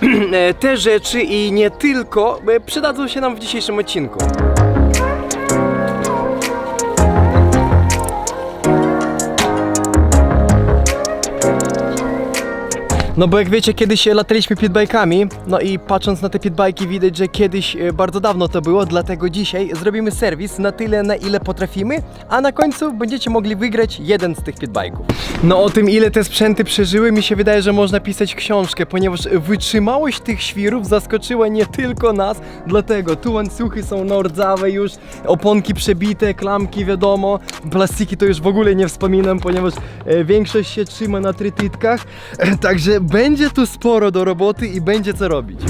E, Te rzeczy i nie tylko e, przydadzą się nam w dzisiejszym odcinku. No bo jak wiecie, kiedyś e, lataliśmy pitbajkami, no i patrząc na te pitbajki widać, że kiedyś e, bardzo dawno to było, dlatego dzisiaj zrobimy serwis na tyle, na ile potrafimy, a na końcu będziecie mogli wygrać jeden z tych pitbajków. No o tym, ile te sprzęty przeżyły, mi się wydaje, że można pisać książkę, ponieważ wytrzymałość tych świrów zaskoczyła nie tylko nas, dlatego tu łańcuchy są nordzawe już, oponki przebite, klamki wiadomo, plastiki to już w ogóle nie wspominam, ponieważ e, większość się trzyma na trytytkach, także będzie tu sporo do roboty i będzie co robić.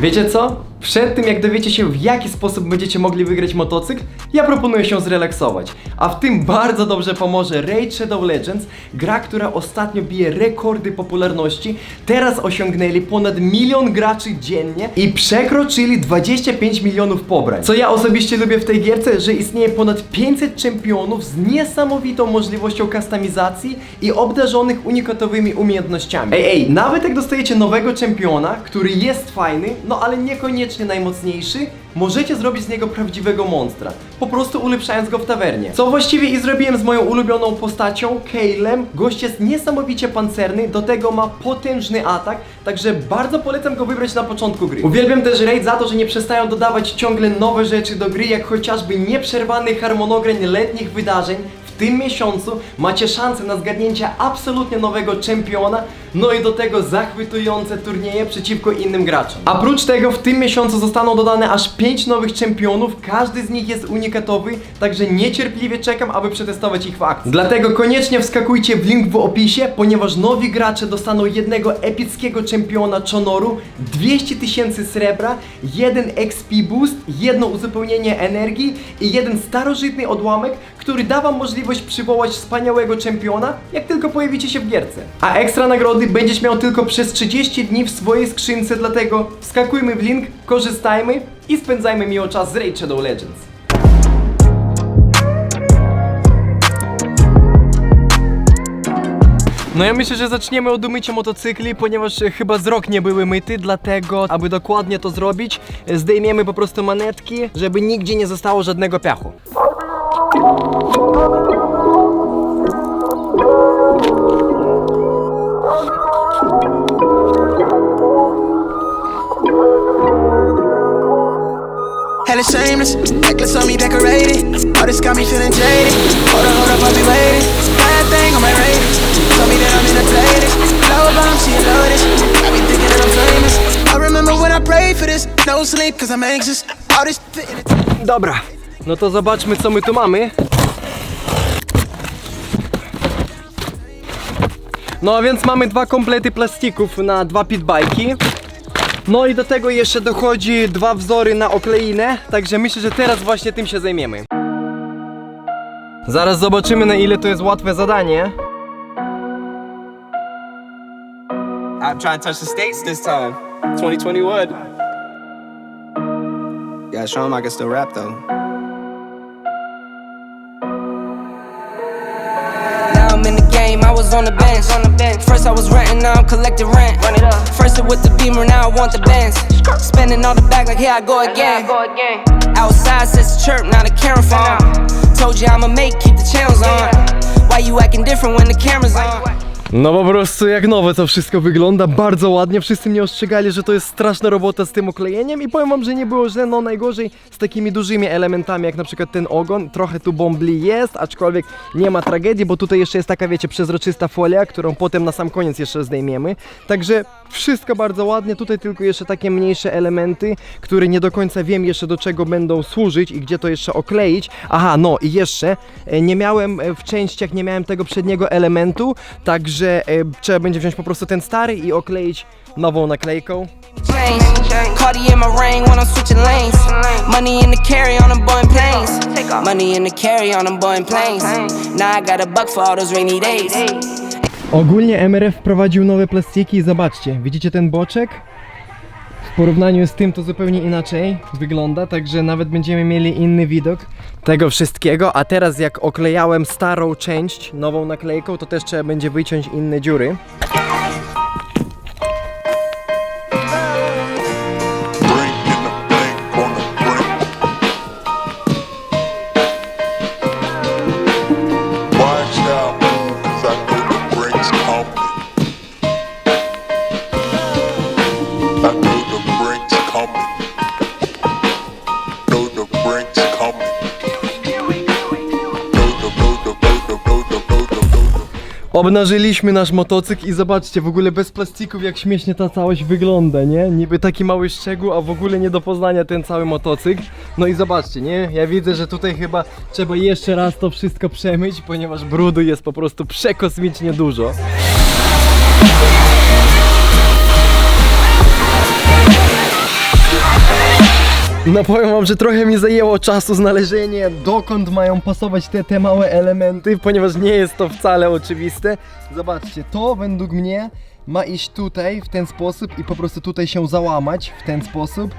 Wiecie co? Przed tym jak dowiecie się w jaki sposób będziecie mogli wygrać motocykl, ja proponuję się zrelaksować. A w tym bardzo dobrze pomoże Raid Shadow Legends, gra, która ostatnio bije rekordy popularności. Teraz osiągnęli ponad milion graczy dziennie i przekroczyli 25 milionów pobrań. Co ja osobiście lubię w tej gierce, że istnieje ponad 500 czempionów z niesamowitą możliwością kustomizacji i obdarzonych unikatowymi umiejętnościami. Ej, ej, nawet jak dostajecie nowego czempiona, który jest fajny, no ale niekoniecznie najmocniejszy, możecie zrobić z niego prawdziwego monstra, po prostu ulepszając go w tawernie. Co właściwie i zrobiłem z moją ulubioną postacią, Kaelem. Gość jest niesamowicie pancerny, do tego ma potężny atak, także bardzo polecam go wybrać na początku gry. Uwielbiam też Raid za to, że nie przestają dodawać ciągle nowe rzeczy do gry, jak chociażby nieprzerwany harmonogram letnich wydarzeń, w tym miesiącu macie szansę na zgadnięcie absolutnie nowego czempiona, no i do tego zachwytujące turnieje przeciwko innym graczom. A prócz tego w tym miesiącu zostaną dodane aż 5 nowych czempionów, każdy z nich jest unikatowy, także niecierpliwie czekam, aby przetestować ich w akcji. Dlatego koniecznie wskakujcie w link w opisie, ponieważ nowi gracze dostaną jednego epickiego czempiona Chonoru, 200 tysięcy srebra, jeden XP boost, jedno uzupełnienie energii i jeden starożytny odłamek, który da wam możliwość przywołać wspaniałego czempiona, jak tylko pojawicie się w gierce. A ekstra nagrody będziesz miał tylko przez 30 dni w swojej skrzynce, dlatego wskakujmy w link, korzystajmy i spędzajmy miło czas z Raid Shadow Legends. No ja myślę, że zaczniemy od umycia motocykli, ponieważ chyba z rok nie były myty, dlatego aby dokładnie to zrobić, zdejmiemy po prostu manetki, żeby nigdzie nie zostało żadnego piachu. Shameless, necklace on me decorated. All this got me feeling jaded. Hold up, hold up, I'll be waiting. Thing on my radar. Told me that I'm bomb, she. Got me thinking that I'm famous. I remember when I prayed for this. No sleep, cause I'm anxious. All this Dobra, no to zobaczmy co my tu mamy. No a więc mamy dwa komplety plastików na dwa pitbajki. No i do tego jeszcze dochodzi dwa wzory na okleinę, także myślę, że teraz właśnie tym się zajmiemy. Zaraz zobaczymy na ile to jest łatwe zadanie. I'm trying to touch the states this time. 2021. Gotta show him I can still rap though. Game, I was on the bench. On the bench. First I was renting, now I'm collecting rent. Run it up. First it with the beamer, now I want the bands. Spending all the bag like here I go again. Outside says the chirp, now the camera phone. Told you I'ma make, keep the channels on. Why you acting different when the camera's on? No po prostu jak nowe to wszystko wygląda, bardzo ładnie, wszyscy mnie ostrzegali, że to jest straszna robota z tym oklejeniem i powiem wam, że nie było źle, no najgorzej z takimi dużymi elementami, jak na przykład ten ogon, trochę tu bombli jest, aczkolwiek nie ma tragedii, bo tutaj jeszcze jest taka, wiecie, przezroczysta folia, którą potem na sam koniec jeszcze zdejmiemy, także wszystko bardzo ładnie, tutaj tylko jeszcze takie mniejsze elementy, które nie do końca wiem jeszcze do czego będą służyć i gdzie to jeszcze okleić, aha, no i jeszcze, e, nie miałem e, w częściach, nie miałem tego przedniego elementu, także e, trzeba będzie wziąć po prostu ten stary i okleić nową naklejką. Change. Cardi in my ring when I'm switching lanes. Money in the carry on them Boeing planes. Money in the carry on them Boeing planes. Now I got a buck for all those rainy days. Ogólnie MRF wprowadził nowe plastiki zobaczcie, widzicie ten boczek? W porównaniu z tym to zupełnie inaczej wygląda, także nawet będziemy mieli inny widok tego wszystkiego. A teraz jak oklejałem starą część nową naklejką, to też trzeba będzie wyciąć inne dziury. Obnażyliśmy nasz motocykl i zobaczcie, w ogóle bez plastików jak śmiesznie ta całość wygląda, nie? Niby taki mały szczegół, a w ogóle nie do poznania ten cały motocykl. No i zobaczcie, nie? Ja widzę, że tutaj chyba trzeba jeszcze raz to wszystko przemyć, ponieważ brudu jest po prostu przekosmicznie dużo. No powiem wam, że trochę mi zajęło czasu znalezienie dokąd mają pasować te, te małe elementy, ponieważ nie jest to wcale oczywiste. Zobaczcie, to według mnie ma iść tutaj w ten sposób i po prostu tutaj się załamać w ten sposób.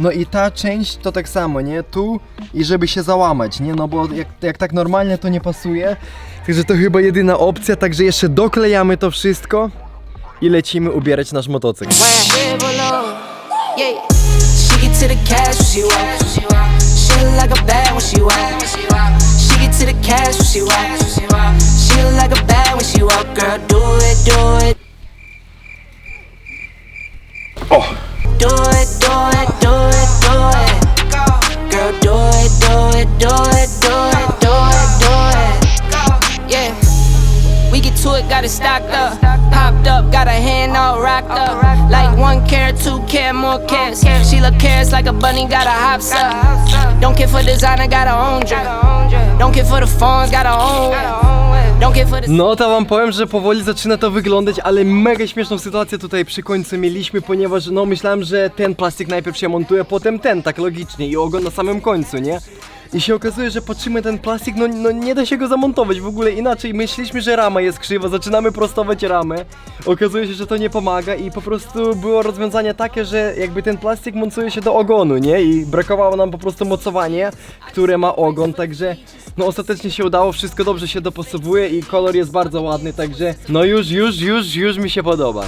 No i ta część to tak samo, nie? Tu i żeby się załamać, nie? No bo jak, jak tak normalnie to nie pasuje. Także to chyba jedyna opcja, także jeszcze doklejamy to wszystko i lecimy ubierać nasz motocykl. Yeah. To the cash when she walk. She look like a bad when she walk. She get to the cash when she walk. She look like a bad when she walk. Girl, do it, do it. Oh. Do it, do it, do it, do it. Girl, do it, do it, do it, do it, do it, do it. Yeah. We get to it, got it two more. She look carrots like a bunny, got a up. Don't care for designer, got own. Don't care for the phones, got own No to wam powiem, że powoli zaczyna to wyglądać, ale mega śmieszną sytuację tutaj przy końcu mieliśmy, ponieważ no myślałem, że ten plastik najpierw się montuje, potem ten, tak logicznie i ogon na samym końcu, nie? I się okazuje, że patrzymy ten plastik, no, no nie da się go zamontować w ogóle inaczej. Myśleliśmy, że rama jest krzywa, zaczynamy prostować ramę. Okazuje się, że to nie pomaga i po prostu było rozwiązanie takie, że jakby ten plastik montuje się do ogonu, nie? I brakowało nam po prostu mocowanie, które ma ogon, także no ostatecznie się udało, wszystko dobrze się dopasowuje i kolor jest bardzo ładny, także no już, już, już, już mi się podoba.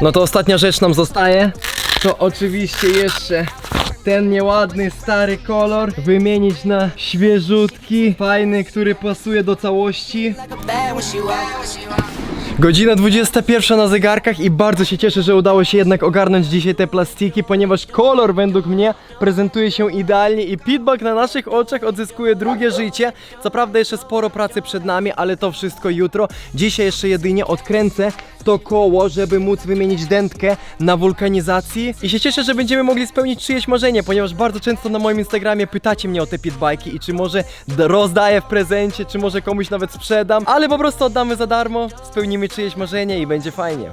No to ostatnia rzecz nam zostaje. To oczywiście jeszcze ten nieładny stary kolor wymienić na świeżutki, fajny, który pasuje do całości. Godzina 21 na zegarkach i bardzo się cieszę, że udało się jednak ogarnąć dzisiaj te plastiki, ponieważ kolor według mnie prezentuje się idealnie i Pitbuck na naszych oczach odzyskuje drugie życie. Co prawda jeszcze sporo pracy przed nami, ale to wszystko jutro. Dzisiaj jeszcze jedynie odkręcę to koło, żeby móc wymienić dętkę na wulkanizacji i się cieszę, że będziemy mogli spełnić czyjeś marzenie, ponieważ bardzo często na moim Instagramie pytacie mnie o te pitbajki i czy może rozdaję w prezencie, czy może komuś nawet sprzedam, ale po prostu oddamy za darmo, spełnimy czyjeś marzenie i będzie fajnie.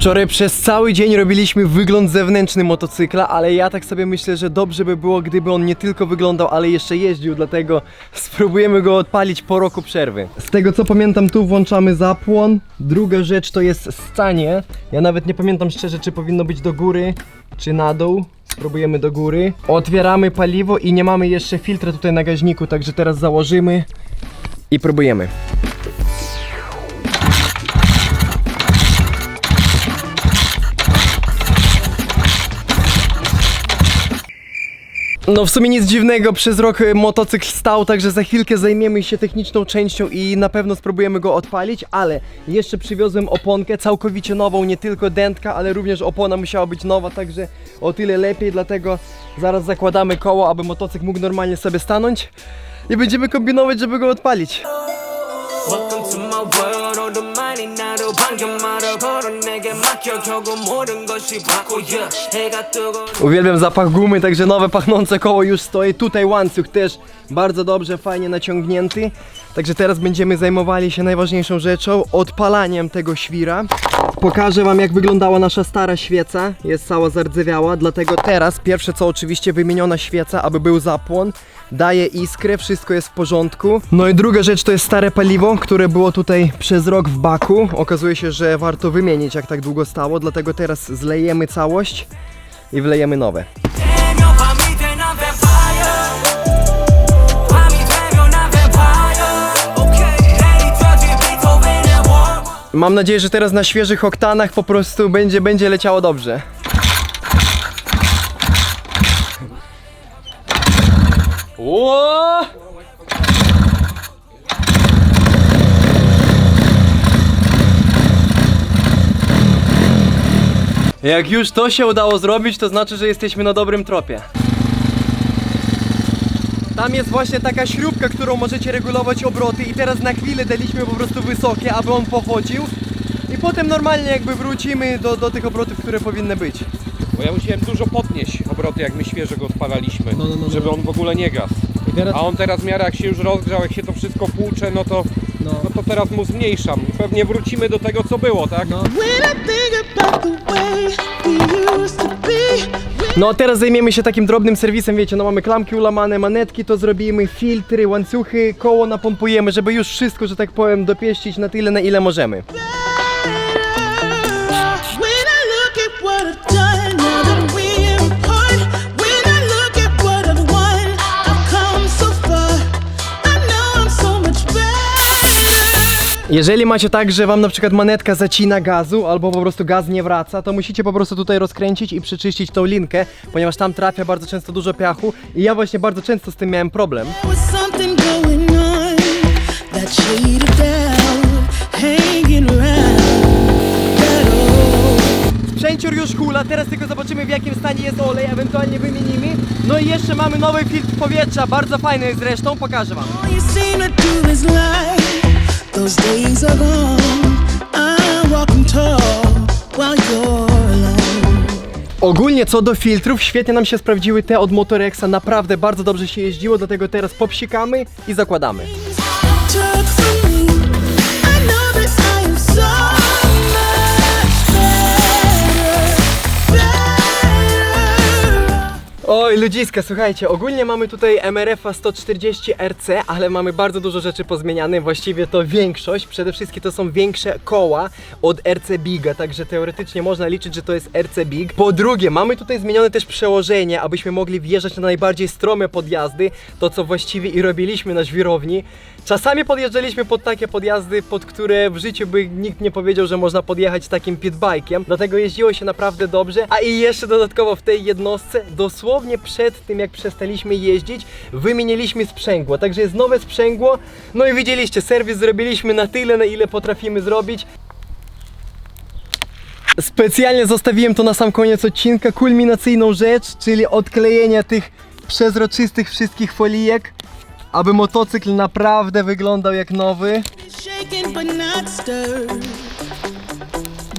Wczoraj przez cały dzień robiliśmy wygląd zewnętrzny motocykla, ale ja tak sobie myślę, że dobrze by było, gdyby on nie tylko wyglądał, ale jeszcze jeździł, dlatego spróbujemy go odpalić po roku przerwy. Z tego co pamiętam, tu włączamy zapłon. Druga rzecz to jest stanie. Ja nawet nie pamiętam szczerze, czy powinno być do góry, czy na dół. Spróbujemy do góry. Otwieramy paliwo i nie mamy jeszcze filtra tutaj na gaźniku, także teraz założymy i próbujemy. No w sumie nic dziwnego, przez rok y, motocykl stał, także za chwilkę zajmiemy się techniczną częścią i na pewno spróbujemy go odpalić, ale jeszcze przywiozłem oponkę całkowicie nową, nie tylko dętka, ale również opona musiała być nowa, także o tyle lepiej, dlatego zaraz zakładamy koło, aby motocykl mógł normalnie sobie stanąć i będziemy kombinować, żeby go odpalić. Welcome to my world money 나도 방금마다 걸어 내게 맡겨 결국 모든 것이 바꿔야 해가 뜨고 Uwielbiam zapach gumy, także nowe pachnące koło już stoi. Tutaj łańcuch też bardzo dobrze, fajnie naciągnięty. Także teraz będziemy zajmowali się najważniejszą rzeczą, odpalaniem tego świra. Pokażę wam jak wyglądała nasza stara świeca. Jest cała zardzewiała, dlatego teraz pierwsze co oczywiście wymieniona świeca, aby był zapłon. Daje iskrę, wszystko jest w porządku. No i druga rzecz to jest stare paliwo, które było tutaj przez rok w baku. Okazuje się, że warto wymienić jak tak długo stało, dlatego teraz zlejemy całość i wlejemy nowe. Mam nadzieję, że teraz na świeżych oktanach po prostu będzie, będzie leciało dobrze. Ło! Jak już to się udało zrobić, to znaczy, że jesteśmy na dobrym tropie. Tam jest właśnie taka śrubka, którą możecie regulować obroty i teraz na chwilę daliśmy po prostu wysokie, aby on pochodził i potem normalnie jakby wrócimy do, do tych obrotów, które powinny być. Bo ja musiałem dużo podnieść obroty, jak my świeżo go odpalaliśmy, No, no, no, żeby no. on w ogóle nie gasł. I teraz... A on teraz w miarę jak się już rozgrzał, jak się to wszystko płucze, no to, No. no to teraz mu zmniejszam. Pewnie wrócimy do tego, co było, tak? No. When I think about the way we used to be. No a teraz zajmiemy się takim drobnym serwisem, wiecie, no mamy klamki ulamane, manetki to zrobimy, filtry, łańcuchy, koło napompujemy, żeby już wszystko, że tak powiem, dopieścić na tyle, na ile możemy. Jeżeli macie tak, że wam na przykład manetka zacina gazu, albo po prostu gaz nie wraca, to musicie po prostu tutaj rozkręcić i przeczyścić tą linkę, ponieważ tam trafia bardzo często dużo piachu i ja właśnie bardzo często z tym miałem problem. Sprzęcior już hula, teraz tylko zobaczymy w jakim stanie jest olej, ewentualnie wymienimy. No i jeszcze mamy nowy filtr powietrza, bardzo fajny zresztą, pokażę wam. Ogólnie co do filtrów, świetnie nam się sprawdziły te od Motorexa, naprawdę bardzo dobrze się jeździło, dlatego teraz popsikamy i zakładamy. Oj, ludziska, słuchajcie, ogólnie mamy tutaj MRF-a 140 RC, ale mamy bardzo dużo rzeczy pozmieniane, właściwie to większość. Przede wszystkim to są większe koła od RC Biga, także teoretycznie można liczyć, że to jest RC Big. Po drugie, mamy tutaj zmienione też przełożenie, abyśmy mogli wjeżdżać na najbardziej strome podjazdy, to co właściwie i robiliśmy na żwirowni. Czasami podjeżdżaliśmy pod takie podjazdy, pod które w życiu by nikt nie powiedział, że można podjechać takim pitbike'iem, dlatego jeździło się naprawdę dobrze. A i jeszcze dodatkowo w tej jednostce, dosłownie przed tym jak przestaliśmy jeździć, wymieniliśmy sprzęgło, także jest nowe sprzęgło. No i widzieliście, serwis zrobiliśmy na tyle, na ile potrafimy zrobić. Specjalnie zostawiłem to na sam koniec odcinka, kulminacyjną rzecz, czyli odklejenie tych przezroczystych wszystkich folijek, aby motocykl naprawdę wyglądał jak nowy.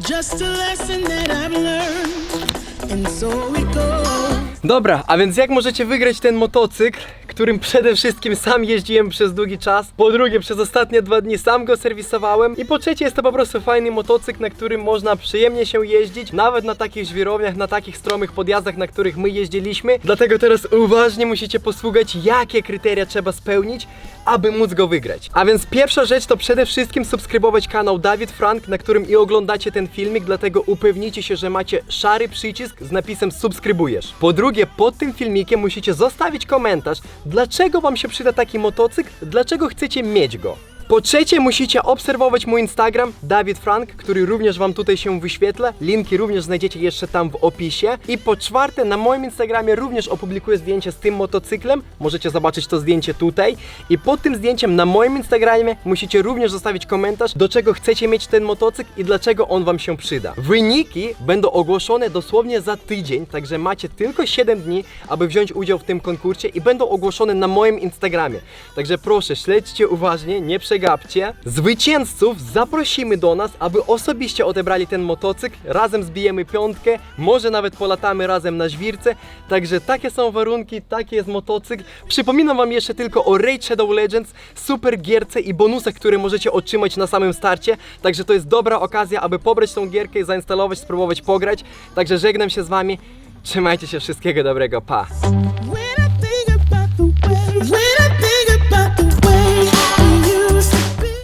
Just a lesson that I've learned. And so it goes. Dobra, a więc jak możecie wygrać ten motocykl, którym przede wszystkim sam jeździłem przez długi czas, po drugie przez ostatnie dwa dni sam go serwisowałem i po trzecie jest to po prostu fajny motocykl, na którym można przyjemnie się jeździć, nawet na takich żwirowniach, na takich stromych podjazdach, na których my jeździliśmy. Dlatego teraz uważnie musicie posłuchać, jakie kryteria trzeba spełnić, aby móc go wygrać. A więc pierwsza rzecz to przede wszystkim subskrybować kanał Dawid Frank, na którym i oglądacie ten filmik, dlatego upewnijcie się, że macie szary przycisk z napisem subskrybujesz. Po drugie, pod tym filmikiem musicie zostawić komentarz, dlaczego wam się przyda taki motocykl, dlaczego chcecie mieć go. Po trzecie, musicie obserwować mój Instagram, Dawid Frank, który również Wam tutaj się wyświetla. Linki również znajdziecie jeszcze tam w opisie. I po czwarte, na moim Instagramie również opublikuję zdjęcie z tym motocyklem. Możecie zobaczyć to zdjęcie tutaj. I pod tym zdjęciem na moim Instagramie musicie również zostawić komentarz, do czego chcecie mieć ten motocykl i dlaczego on Wam się przyda. Wyniki będą ogłoszone dosłownie za tydzień, także macie tylko 7 dni, aby wziąć udział w tym konkursie i będą ogłoszone na moim Instagramie. Także proszę, śledźcie uważnie, nie przegapiajcie przegapcie. Zwycięzców zaprosimy do nas, aby osobiście odebrali ten motocykl. Razem zbijemy piątkę, może nawet polatamy razem na żwirce. Także takie są warunki, taki jest motocykl. Przypominam wam jeszcze tylko o Raid Shadow Legends, super gierce i bonusach, które możecie otrzymać na samym starcie. Także to jest dobra okazja, aby pobrać tą gierkę i zainstalować, spróbować pograć. Także żegnam się z wami. Trzymajcie się, wszystkiego dobrego, pa!